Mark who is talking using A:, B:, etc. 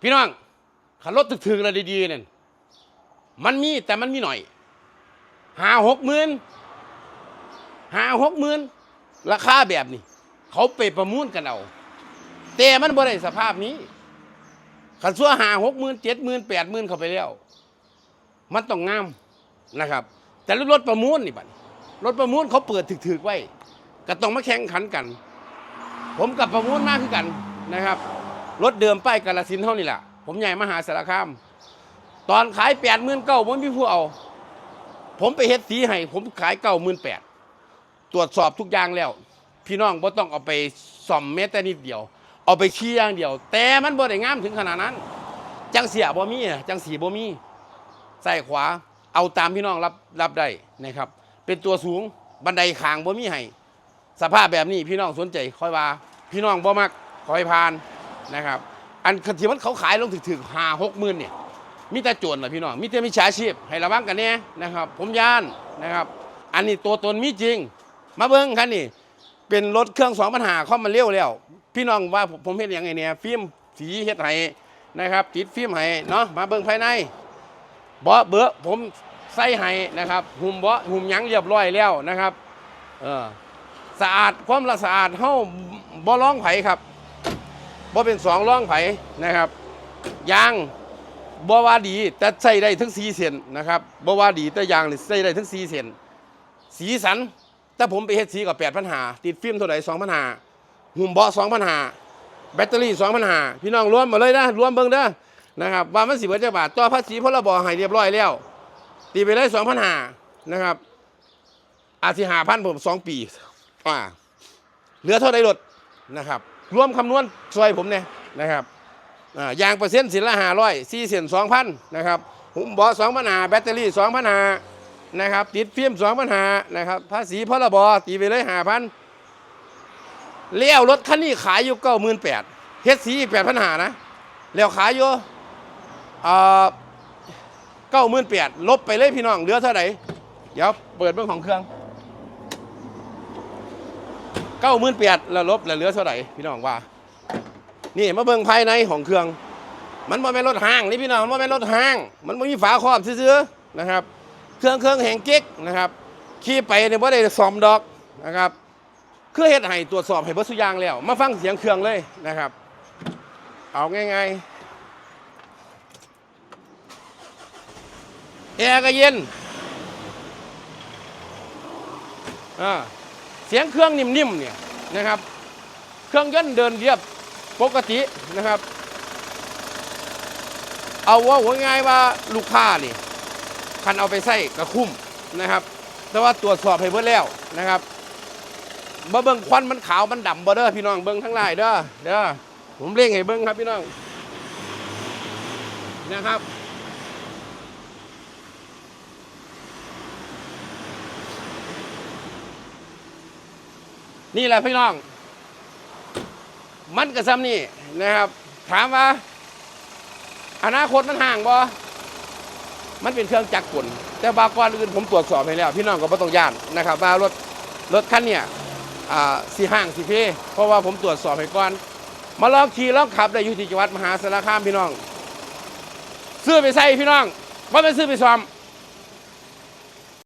A: พี่น้องขันรถถึกๆเลยดีๆเนั่นมันมีแต่มันมีหน่อยหาหกหมื่นหาหกหมื่นราคาแบบนี้ เขาไปประมูลกันเอาแต่มันบ่ได้สภาพนี้ขันซัวหาหกหมื่นเจ็ดหมื่นแปดหมื่นเข้าไปแล้ว มันต้องงามนะครับ แต่รถประมูลนี่บัดนี้รถประมูลเขาเปิดถึกๆไว้ ก็ต้องมาแข่งขันกัน ผมกับประมูลมากขึ้นกันนะครับ รถเดิมป้ายกาลสินเท่านี่แหละผมใหญ่มหาสารคาม ตอนขายแปดหมื่นเก้าผมมีผู้เอา ผมไปเฮ็ดสีให้ผมขายเก้าหมื่นแปดตรวจสอบทุกอย่างแล้ว พี่น้องบ่ต้องเอาไปซ่อมแม้แต่นิดเดียว เอาไปชี้อย่างเดียว แต่มันบ่ได้งามถึงขนาดนั้น จังเสียบ่มีจังสีบ่มีใส่ขวาเอาตามพี่น้องรับรับได้นะครับ เป็นตัวสูงบันไดขางบ่มีให้สภาพแบบนี้พี่น้องสนใจคอยว่า พี่น้องบ่มักคอยพาน นะครับ อันที่มันเขาขายลงถึงๆห้าหกหมื่นเนี่ยมีแต่โจรนะพี่น้องมีแต่มิจฉาชีพให้ระวังกันเนี่ยนะครับ ผมย่านนะครับ อันนี้ตัวตนมีจริง มาเบิ้งคันนี่เป็นรถเครื่องสองปัญหาข้อมันเร็วแล้ว พี่น้องว่าผมเห็นอย่างไงเนี่ยฟิล์มสีเฮ็ดให้นะครับติดฟิล์มให้เนาะมาเบิ้งภายในเบาะเบื้อผมใส่ให้นะครับหุ่มเบาะหุ่มยังเรียบร้อยแล้วนะครับเออสะอาดความละสะอาดเฮาบ่ร้องไผครับ บ่เป็นสองร้องไผนะครับยางบ่ว่าดีแต่ใส่ได้ถึง4เซนนะครับบ่ว่าดีแต่ยางนี่ใส่ได้ถึง4เซนสีสัน แต่ผมไปเฮ็ดสีกับ8,000หาติดฟิล์มเท่าใด2,000หาหุ่มเบาะ2,000หาแบตเตอรี่2,000หาพี่น้องรวมมาเลยนะรวมเบิ่งเด้อนะครับว่ามันสิเบิดจักบาทต่อภาษีพรบให้เรียบร้อยแล้วตีไปเลย2,000หานะครับ อาสิ5,000ผมสองปีอ่าเหลือเท่าใดรถนะครับ รวมคำนวณช่วยผมเนี่ยนะครับอ่ายางเปอร์เซ็นต์สินละห้าร้อยสี่เซนสองพันนะครับหุ่มเบาะสองพันหาแบตเตอรี่สองพันหานะครับติดฟิล์มสองพันหานะครับภาษีพรบตีไปเลยห้าพันเลี้ยวรถคันนี้ขายอยู่เก้าหมื่นแปดเฮ็ดสีแปดพันหานะแล้วขายอยู่เก้าหมื่นแปดลบไปเลยพี่น้องเหลือเท่าไหร่เดี๋ยวเปิดเบื้องของเครื่อง เก้าหมื่นแปดแล้วลบแล้วเหลือเท่าไหร่พี่น้องว่า นี่มาเบิ่งภายในของเครื่อง มันบ่แม่นรถห้างนี่พี่น้องมันบ่แม่นรถห้าง มันบ่มีฝาครอบซื่อๆนะครับ เครื่องเครื่องแห่งเก๊กนะครับขี่ไปเนี่ยบ่ได้ซ่อมดอกนะครับเคือเฮ็ดให้ตรวจสอบให้เบิดทุกอย่างแล้ว มาฟังเสียงเครื่องเลยนะครับ เอาง่ายๆแอร์ก็เย็นอ่า เสียงเครื่องนิ่มๆเนี่ยนะครับ เครื่องยนต์เดินเรียบปกตินะครับ เอาว่าหัวง่ายๆว่าลูกค้านี่คันเอาไปใส่กระคุ้มนะครับ แต่ว่าตรวจสอบให้เบิดแล้วนะครับมาเบิ่งควันมันขาวมันดำบ่เด้อพี่น้องเบิ่งทั้งหลายเด้อเด้อผมเร่งให้เบิ่งครับพี่น้องนะครับ นี่แหละพี่น้อง มันกระซ้ำนี่นะครับ ถามว่า อนาคตมันห่างบ่มันเป็นเครื่องจักรกลแต่บากรอื่นผมตรวจสอบให้แล้ว พี่น้องก็ไม่ต้องย่านนะครับ ว่ารถรถคันเนี่ยอ่าสีห่างสีเพเพราะว่าผมตรวจสอบให้ก่อน มาลองขี่ลองขับได้อยู่ที่จังหวัดมหาสารคามพี่น้อง ซื้อไปใส่พี่น้องว่าเป็นซื้อไปซ้อม